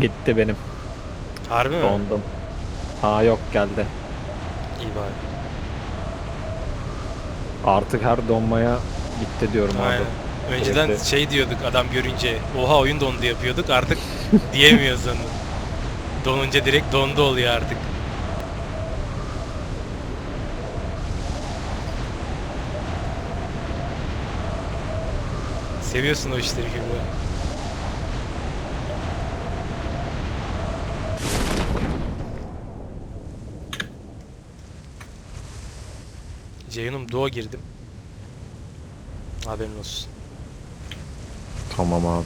Gitti benim. Harbi mi? Dondum. Ha yok geldi. İyi bari. Artık her donmaya gitti diyorum Aynen. abi. Önceden Sürekli. şey diyorduk adam görünce oha oyun dondu yapıyorduk artık diyemiyoruz onu. Donunca direkt dondu oluyor artık. Seviyorsun o işleri gibi. Ceyhun'um Doğu girdim. Haberin olsun. Tamam abi.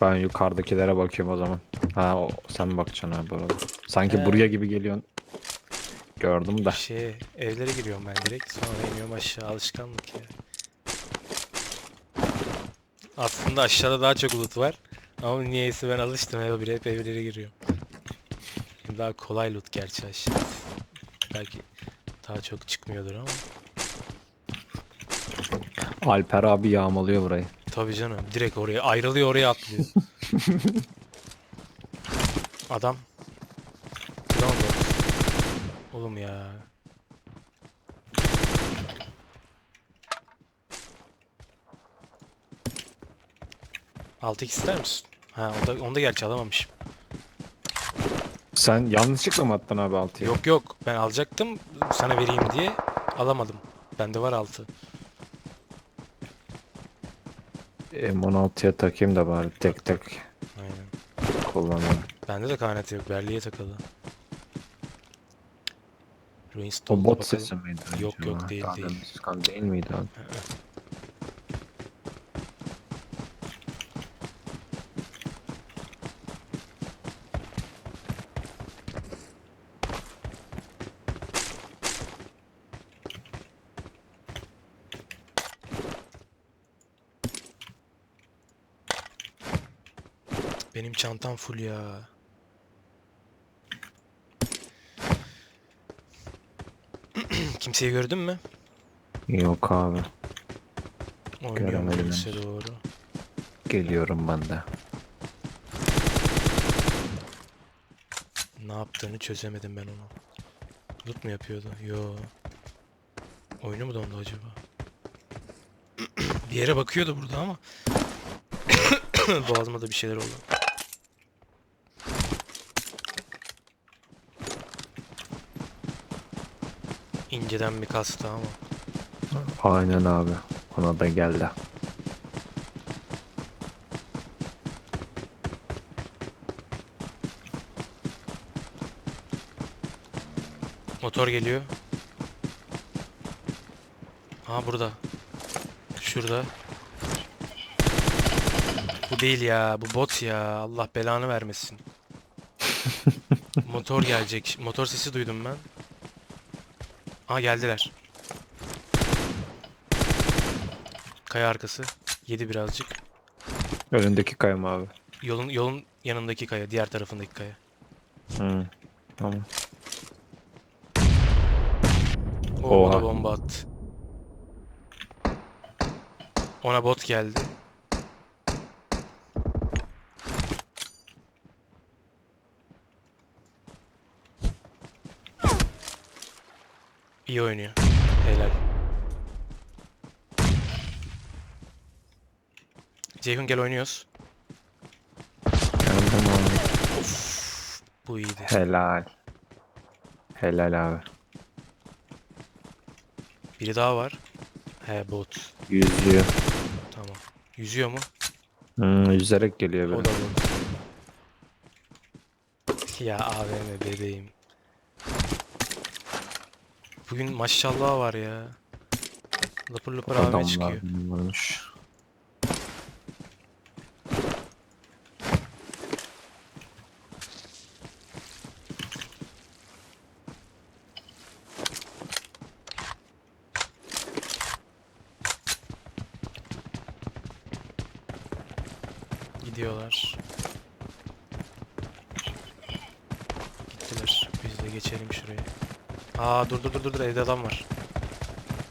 Ben yukarıdakilere bakayım o zaman. Ha o, sen bakacaksın abi bu arada. Sanki He. buraya gibi geliyorsun. Gördüm de. Şey, evlere giriyorum ben direkt. Sonra iniyorum aşağı. Alışkanlık ya. Aslında aşağıda daha çok loot var. Ama niyeyse ben alıştım. Hep, hep evlere giriyorum. Daha kolay loot gerçi aşağı. Belki daha çok çıkmıyordur ama. Alper abi yağmalıyor burayı. Tabii canım. Direkt oraya ayrılıyor oraya atlıyor. Adam. Lan bak. Oğlum ya. Altı ister misin? Ha onda, onda gerçi alamamışım. Sen yanlışlıkla mı attın abi altıyı? Yok yok ben alacaktım sana vereyim diye alamadım. Bende var altı. M16'ya takayım da bari tek tek Aynen. kullanayım. Bende de KNT yok. Berli'ye takılı. Ruins O bot sesi miydi? Yok, acaba? yok, değil, Daha değil. demin Sıkan değil miydi abi? Benim çantam full ya. Kimseyi gördün mü? Yok abi. Oynuyorum Göremedim henüz. doğru. Geliyorum ben de. Ne yaptığını çözemedim ben onu. Loot mu yapıyordu? Yo. Oyunu mu dondu acaba? bir yere bakıyordu burada ama. Boğazıma da bir şeyler oldu. İnceden bir kastı ama. Aynen abi. Ona da geldi. Motor geliyor. Ha burada. Şurada. Bu değil ya. Bu bot ya. Allah belanı vermesin. Motor gelecek. Motor sesi duydum ben. Ha geldiler. Kaya arkası. Yedi birazcık. Önündeki kayım abi. Yolun yolun yanındaki kaya, diğer tarafındaki kaya. Hı. Tamam. O ona Oha. bomba attı. Ona bot geldi. İyi oynuyor. Helal. Ceyhun gel oynuyoruz. Geldim abi. Bu iyiydi. Helal. Helal abi. Biri daha var. He bot. Yüzüyor. Tamam. Yüzüyor mu? Hmm, yüzerek geliyor O böyle. da bot. Ya AVM bebeğim. Bugün maşallah var ya. Lapır AVM Adamlar çıkıyor. vurmuş. Gidiyorlar. Gittiler. Biz de geçelim şuraya. Aa dur dur dur dur dur evde adam var.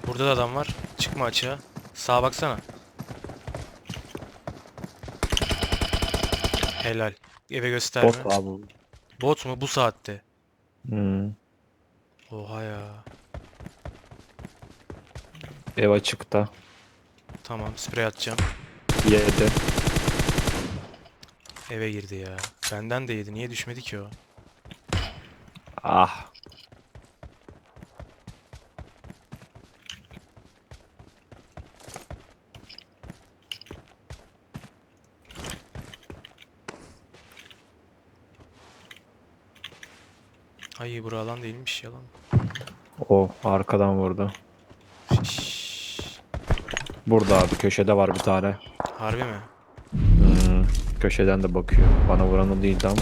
Burada da adam var. Çıkma açığa. Sağa baksana. Helal. Eve gösterme. Bot abi. Bot mu bu saatte? Hmm. Oha ya. Ev açıkta. Tamam sprey atacağım. Yedi. Eve girdi ya. Benden de yedi. Niye düşmedi ki o? Ah. Ay bura alan değilmiş yalan. O arkadan vurdu. Şşş. Burada abi köşede var bir tane. Harbi mi? Hmm, köşeden de bakıyor. Bana vuran o değildi ama.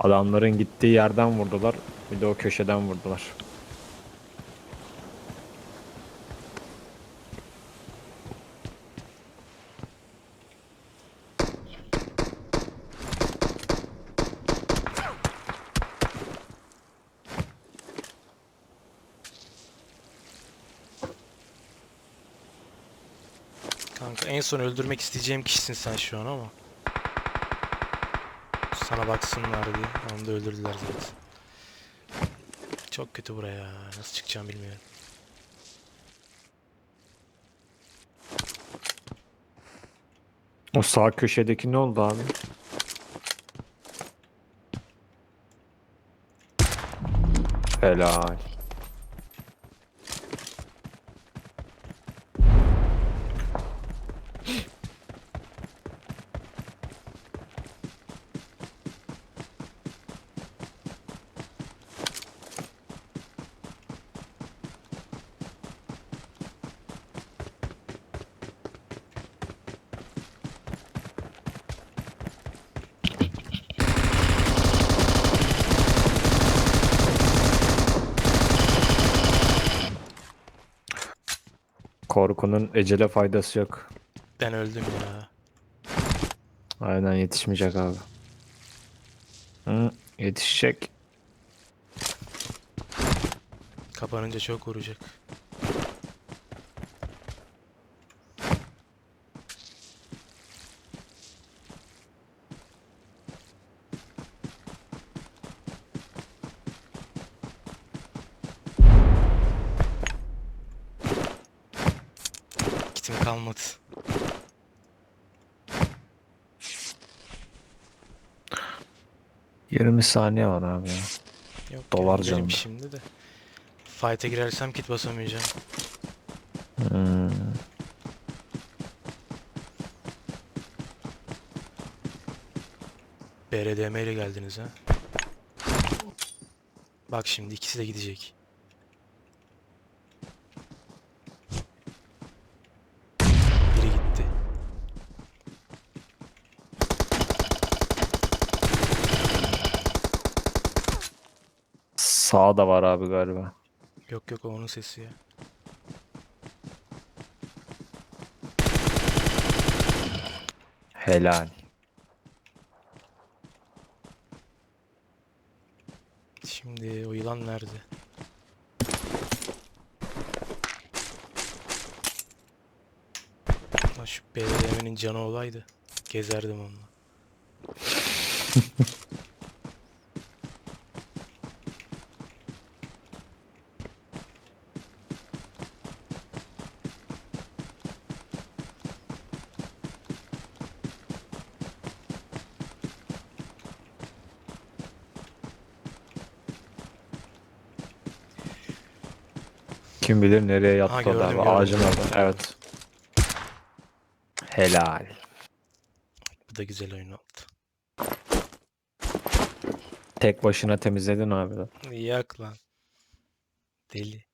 Adamların gittiği yerden vurdular. Bir de o köşeden vurdular. En son öldürmek isteyeceğim kişisin sen şu an ama. Sana baksınlar diye. Onu da öldürdüler zaten. Çok kötü buraya. Nasıl çıkacağım bilmiyorum. O sağ köşedeki ne oldu abi? Helal. Korkunun ecele faydası yok. Ben öldüm ya. Aynen yetişmeyecek abi. Hı, yetişecek. Kapanınca çok vuracak. Kitim kalmadı. Yirmi saniye var abi ya. Yok Dolar canım. şimdi de. Fight'e girersem kit basamayacağım. Hmm. BRDM ile geldiniz ha. Bak şimdi ikisi de gidecek. Biri gitti. Sağ da var abi galiba. Yok yok o onun sesi ya. Helal. Şimdi o yılan nerede? Lan şu BRDM'nin canı olaydı. Gezerdim onunla. Kim bilir nereye yattı gördüm, abi. gördüm, Ağacın orada. Evet. Helal. Bu da güzel oyun oldu. Tek başına temizledin abi. de. Yak lan. Deli.